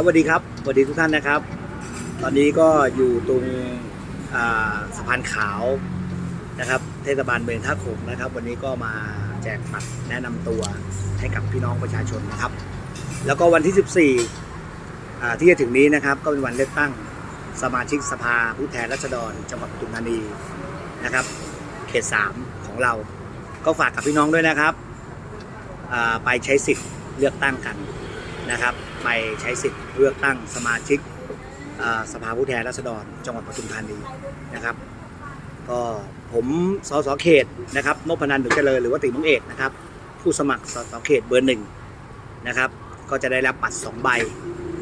ครับสวัสดีครับสวัสดีทุกท่านนะครับ ตอนนี้ก็อยู่ตรงสะพานขาวนะครับ เทศบาลเมืองท่าขงนะครับ วันนี้ก็มาแจกบัตรแนะนำตัวให้กับพี่น้องประชาชนนะครับ แล้วก็วันที่ 14อ่ที่จะถึงนี้นะครับ ก็เป็นวันเลือกตั้งสมาชิกสภาผู้แทนราษฎรจังหวัดปทุมธานีนะครับ เขต 3 ของเรา ก็ฝากกับพี่น้องด้วยนะครับ ไปใช้สิทธิ์เลือกตั้งกันนะครับ ไปใช้สิทธิ์เลือกตั้งสมาชิกสภาผู้แทนราษฎร จังหวัดปทุมธานีนะครับ ก็ผมสสเขตนะครับนพนันท์ดุจเจริญหรือว่าติมงเอกนะครับ ผู้สมัครสสเขตเบอร์หนึ่งนะครับ ก็จะได้รับบัตรสองใบ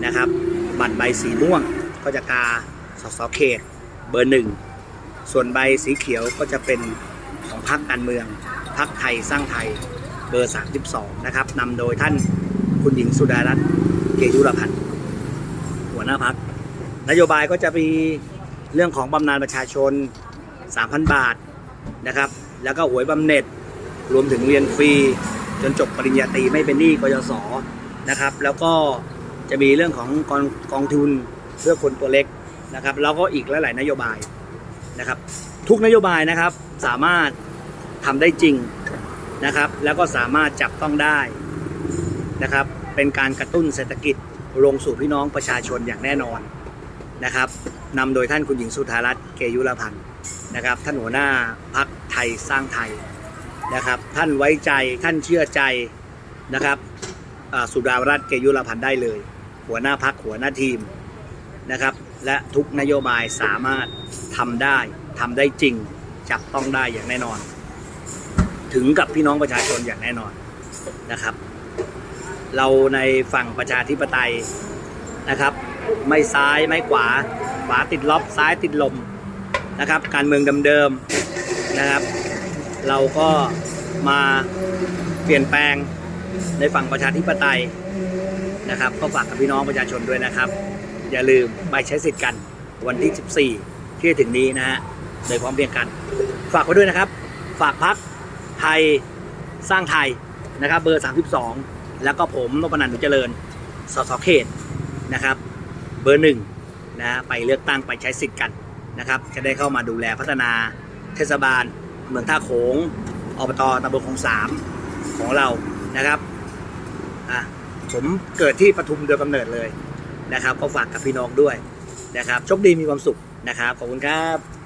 นะครับ บัตรใบสีม่วงก็จะกาสสเขตเบอร์หนึ่งส่วนใบสีเขียวก็จะเป็นของพรรคการเมืองพรรคไทยสร้างไทยเบอร์ 32 นะครับนำโดยท่านคุณหญิงสุดารัตน์ เกยุรพันธ์หัวหน้าพัก นโยบายก็จะมีเรื่องของบำนาญประชาชน 3,000 บาทนะครับ แล้วก็หวยบำเหน็จรวมถึงเรียนฟรี จนจบปริญญาตรีไม่เป็นหนี้กยศนะครับ แล้วก็จะมีเรื่องของกองกองทุนเพื่อคนตัวเล็กนะครับ แล้วก็อีกหลาย ๆ นโยบายนะครับ ทุกนโยบายนะครับสามารถทำได้จริงนะครับ แล้วก็สามารถจับต้องได้นะครับ เป็นการกระตุ้นเศรษฐกิจลงสู่พี่น้องประชาชนอย่างแน่นอนนะครับนำโดยท่านคุณหญิงสุธารัตน์เกยุรพันธ์นะครับท่านหัวหน้าพักไทยสร้างไทยนะครับ ท่านไว้ใจท่านเชื่อใจนะครับสุดารัตน์เกยุรพันธ์ได้เลย หัวหน้าพักหัวหน้าทีมนะครับ และทุกนโยบายสามารถทำได้ทำได้จริงจับต้องได้อย่างแน่นอน ถึงกับพี่น้องประชาชนอย่างแน่นอนนะครับ เราในฝั่งประชาธิปไตยนะครับ ไม่ซ้ายไม่ขวา ขวาติดล็อบซ้ายติดลมนะครับ การเมืองเดิมๆนะครับ เราก็มาเปลี่ยนแปลงในฝั่งประชาธิปไตยนะครับ ก็ฝากกับพี่น้องประชาชนด้วยนะครับ อย่าลืมไปใช้สิทธิ์กันวันที่ 14 ที่จะถึงนี้นะฮะโดยพร้อมเพรียงกัน ฝากไว้ด้วยนะครับ ฝากพักไทยสร้างไทยนะครับ เบอร์ 32 แล้วก็ผมนพนันท์หนุเจริญ สสเขตนะครับ เบอร์หนึ่งนะไปเลือกตั้งไปใช้สิทธิ์กันนะครับ จะได้เข้ามาดูแลพัฒนาเทศบาล เมืองท่าโขงอบตตำบลของสามของเรานะครับอะผมเกิดที่ปทุมโดยกำเนิดเลยนะครับ ก็ฝากกับพี่น้องด้วยนะครับโชคดีมีความสุขนะครับ ขอบคุณครับ